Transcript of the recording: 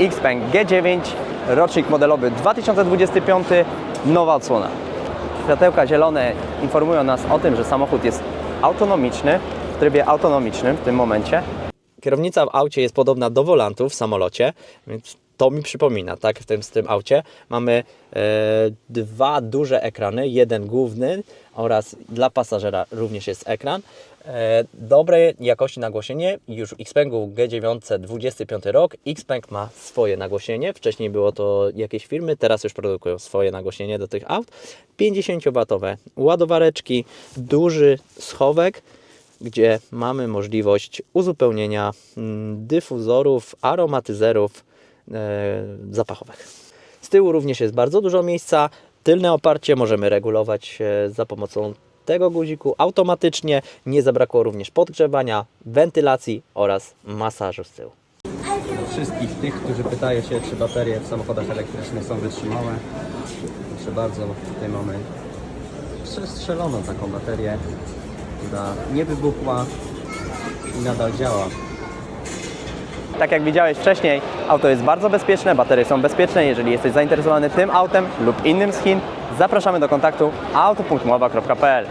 Xpeng G9, rocznik modelowy 2025, nowa odsłona. Światełka zielone informują nas o tym, że samochód jest autonomiczny, w trybie autonomicznym w tym momencie. Kierownica w aucie jest podobna do wolantu w samolocie, więc to mi przypomina, tak, w tym, z tym aucie. Mamy e, dwa duże ekrany, jeden główny oraz dla pasażera również jest ekran. E, dobrej jakości nagłośnienie, już w Xpengu G9 25 rok, Xpeng ma swoje nagłośnienie, wcześniej było to jakieś firmy, teraz już produkują swoje nagłośnienie do tych aut. 50W ładowareczki, duży schowek, gdzie mamy możliwość uzupełnienia mm, dyfuzorów, aromatyzerów zapachowych. Z tyłu również jest bardzo dużo miejsca. Tylne oparcie możemy regulować e, za pomocą tego guziku automatycznie. Nie zabrakło również podgrzewania, wentylacji oraz masażu z tyłu. wszystkich tych, którzy pytają się, czy baterie w samochodach elektrycznych są wytrzymałe. Proszę bardzo, tutaj mamy przestrzeloną taką baterię, która nie wybuchła i nadal działa. Tak jak widziałeś wcześniej, auto jest bardzo bezpieczne, baterie są bezpieczne. Jeżeli jesteś zainteresowany tym autem lub innym z Chin, zapraszamy do kontaktu auto.mowa.pl